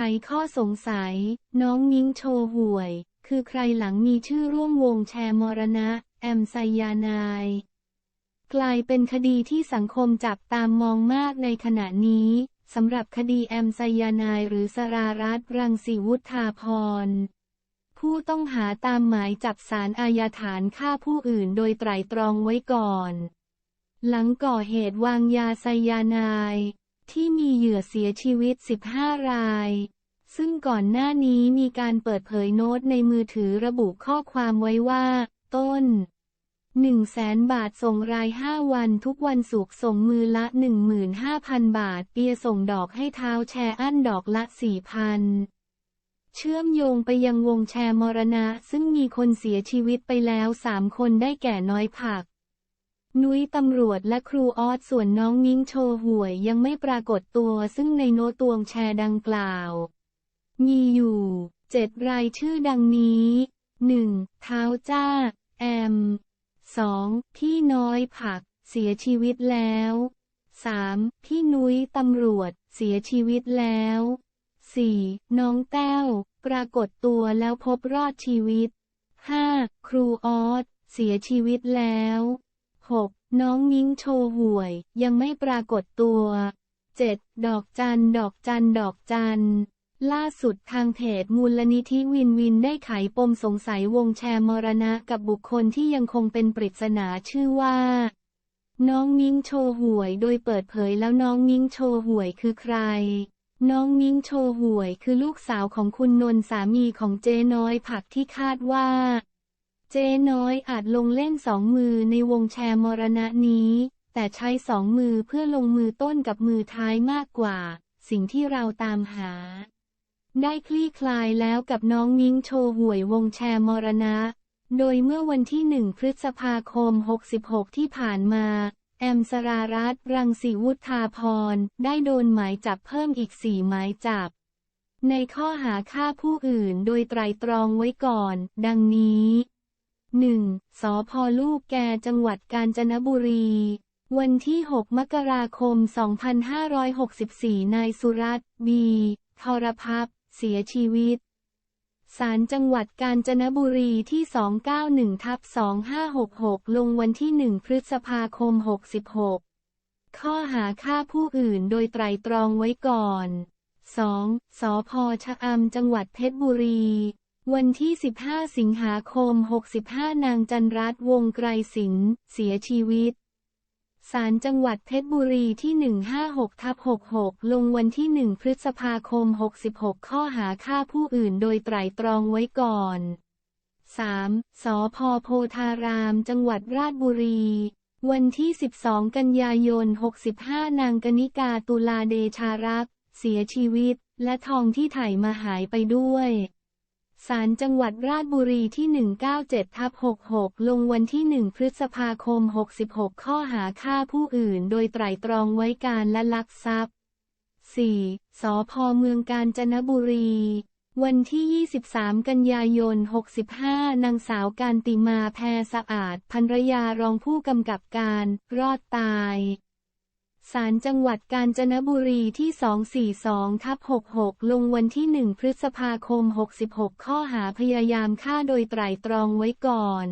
ไขข้อสงสัย น้องนิ้งโชห่วย คือใครหลังมีชื่อร่วมวงแชร์มรณะ แอมไซยานาย กลายเป็นคดีที่สังคมจับตามมองมากในขณะนี้สำหรับคดีแอมไซยานายหรือสรารัตรังสีวุฒาพร ผู้ต้องหาตามหมายจับสารอาญาฐานฆ่าผู้อื่นโดยไตร่ตรองไว้ก่อน หลังก่อเหตุวางยาไซยานาย ที่มีเหยื่อเสียชีวิต 15 ราย ซึ่งก่อนหน้านี้มีการเปิดเผยโน้ตในมือถือระบุข้อความไว้ว่า ต้น1แสนบาทส่งราย 5 วันทุกวันศุกส่งมือละ 15,000 บาท เปียส่งดอกให้เท้าแชร์อั้นดอกละ 4,000 เชื่อมโยงไปยังวงแชร์มรณะ ซึ่งมีคนเสียชีวิตไปแล้ว 3 คนได้แก่น้อยผัก นุ้ยตำรวจและครูออสส่วนน้องมิ้งโชห่วยยังไม่ปรากฏตัวซึ่งในโน้ตตวงแชร์ดังกล่าว มีอยู่เจ็ดรายชื่อดังนี้ 1. เท้าจ้า แอม 2. พี่น้อยผัก เสียชีวิตแล้ว 3. พี่นุ้ยตำรวจ เสียชีวิตแล้ว 4. น้องแต้ว ปรากฏตัวแล้วพบรอดชีวิต 5. ครูออสเสียชีวิตแล้ว 6. น้องมิ้งโชห่วย ยังไม่ปรากฏตัว 7. ดอกจัน ดอกจัน ดอกจัน ล่าสุดทางเพจมูลนิธิวินวินได้ไขปมสงสัยวงแชร์มรณะกับบุคคลที่ยังคงเป็นปริศนาชื่อว่า น้องมิ้งโชห่วย โดยเปิดเผยแล้วน้องมิ้งโชห่วยคือใคร น้องมิ้งโชห่วยคือลูกสาวของคุณนนท์สามีของเจ๊น้อยผักที่คาดว่า เจ๊น้อยอาจลงเล่นสองมือในวงแชร์มรณะนี้ แต่ใช้สองมือเพื่อลงมือต้นกับมือท้ายมากกว่า สิ่งที่เราตามหา ได้คลี่คลายแล้วกับน้องมิ้งโชห่วยวงแชร์มรณะ โดยเมื่อวันที่1พฤษภาคม 66 ที่ผ่านมา แอมสรารัตรังสีวุฒาพร ได้โดนหมายจับเพิ่มอีกสี่หมายจับ ในข้อหาฆ่าผู้อื่นโดยไตรตรองไว้ก่อน ดังนี้ 1. สพลูกแกจังหวัดกาญจนบุรี วันที่ 6 มกราคม 2564 นายสุรัตน์บี ทรพับเสียชีวิตศาลจังหวัดกาญจนบุรีที่ 291ทับ2566 ลงวันที่ 1 พฤษภาคม 66 ข้อหาฆ่าผู้อื่นโดยไตรตรองไว้ก่อน 2. สพชะอำจังหวัดเพชรบุรี วันที่ 15 สิงหาคม 65 นางจันรัตน์วงไกรสิงห์เสียชีวิตศาลจังหวัดเพชรบุรีที่ 156ทับ66 ลงวันที่ 1 พฤษภาคม 66 ข้อหาฆ่าผู้อื่นโดยไตร่ตรองไว้ก่อน 3. สพโพธาราม จังหวัดราชบุรี วันที่ 12 กันยายน 65 นางกนิกาตุลาเดชารักษ์เสียชีวิต และทองที่ไถ่มาหายไปด้วย ศาลจังหวัดราชบุรีที่ 197ทับ66 ลงวันที่ 1 พฤษภาคม 66 ข้อหาฆ่าผู้อื่น โดยไตร่ตรองไว้การและลักทรัพย์ 4. สพเมืองกาญจนบุรี วันที่ 23 กันยายน 65 นางสาวการติมาแพรสะอาดภรรยารองผู้กำกับการ รอดตาย ศาลจังหวัดกาญจนบุรีที่ 242ทับ66 ลงวันที่ 1 พฤษภาคม 66 ข้อหาพยายามฆ่าโดยไตร่ตรองไว้ก่อน